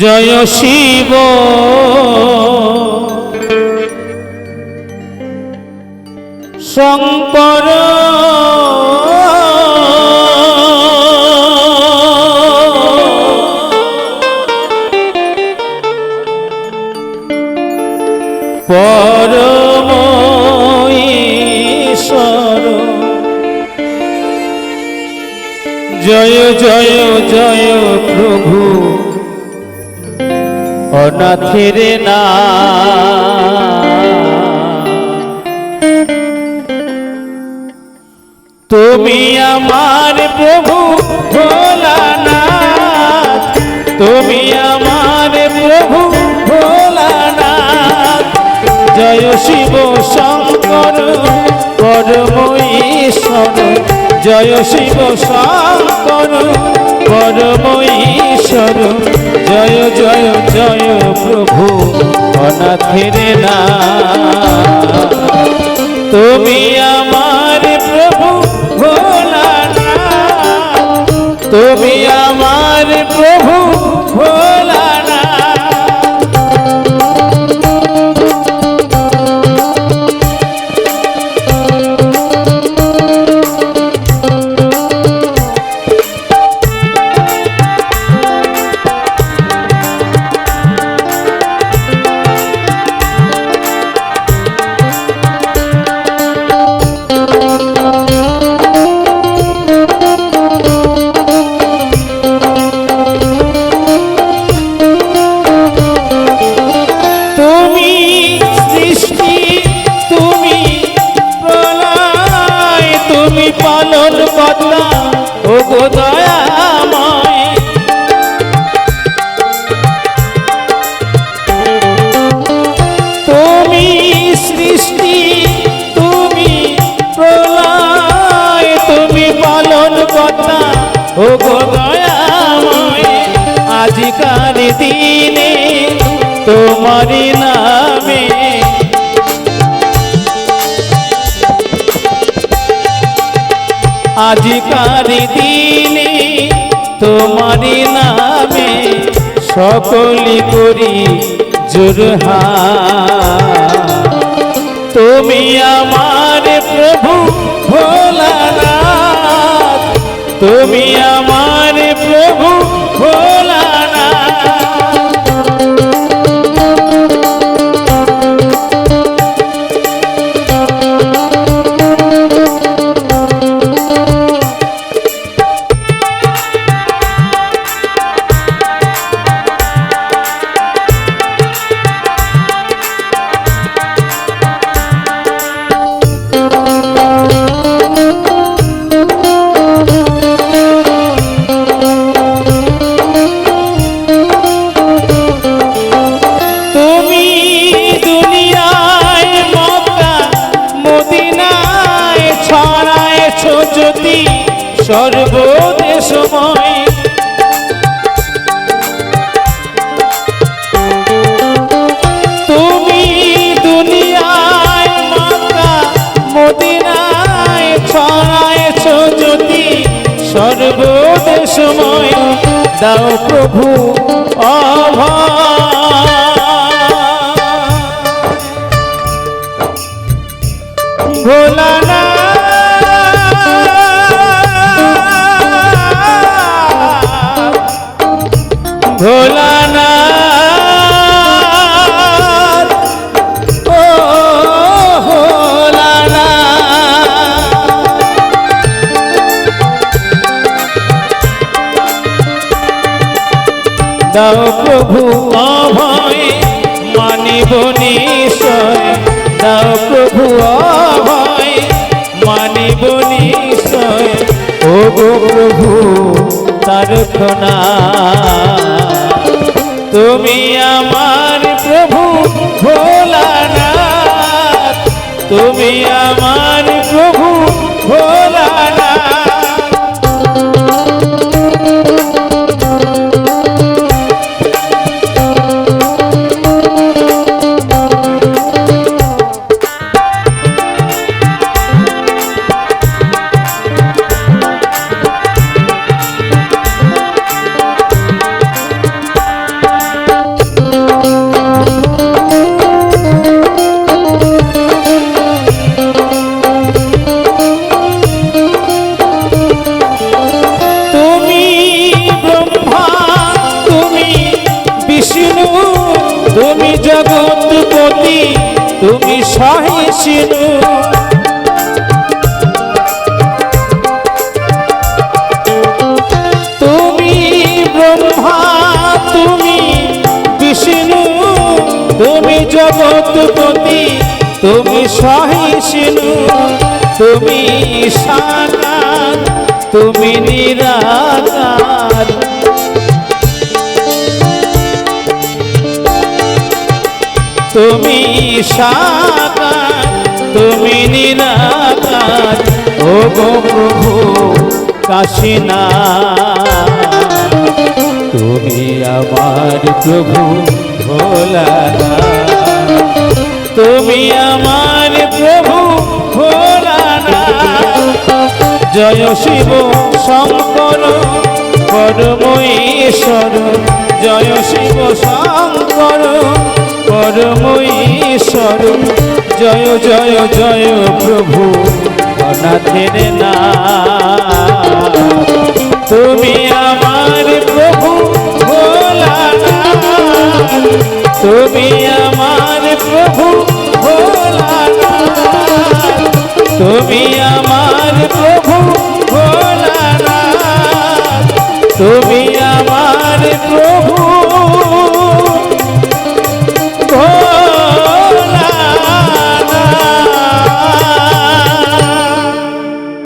জয় শিব। শঙ্কর। জয় জয় জয় প্রভু। অনাথের না। তুমি আমার প্রভু ভোলানাথ, তুমি আমার প্রভু ভোলানাথ। জয় শিব শঙ্কর পরম ঈশ্বর, জয় শিব শঙ্কর। জয় প্রভু অনাথের না ও গো দয়াময় আজিকার দিনে তোমারি নামে। আজিকার দিনে তোমারি নামে সকলি করি জোরহা তুমি আমার প্রভু ভোলানাথ জ্যোতি সর্বদেশময়। তুমি দুনিয়ায় মক্কা মদিনায় ছড়ায়ছ জ্যোতি সর্বদেশময়। দাও প্রভু অভয় দাও প্রভু, অভয়, মানিব নিশ্চয়। দাও প্রভু, অভয়, মানিব নিশ্চয়। ও গো প্রভু তারকনা তুমি আমার প্রভু ভোলানাথ সহিষ্ণু তুমি ব্রহ্মা, তুমি বিষ্ণু, তুমি জগৎপতি, তুমি সহিষ্ণু, তুমি সাকার তুমি নিরাকার। তুমি তুমি নিরাকার ও গো প্রভু, কাশিনা, তুমি আমার প্রভু ভোলানা তুমি আমার প্রভু ভোলানা জয় শিব, শঙ্কর পরমঈশ্বর জয় শিব, শঙ্কর স্বরূপ জয় জয় জয় প্রভু, অনাথের না তুমি আমার প্রভু ভোলা তুমি আমার প্রভু ভোলা তুমি আমার প্রভু ভোলা তুমি আমার প্রভু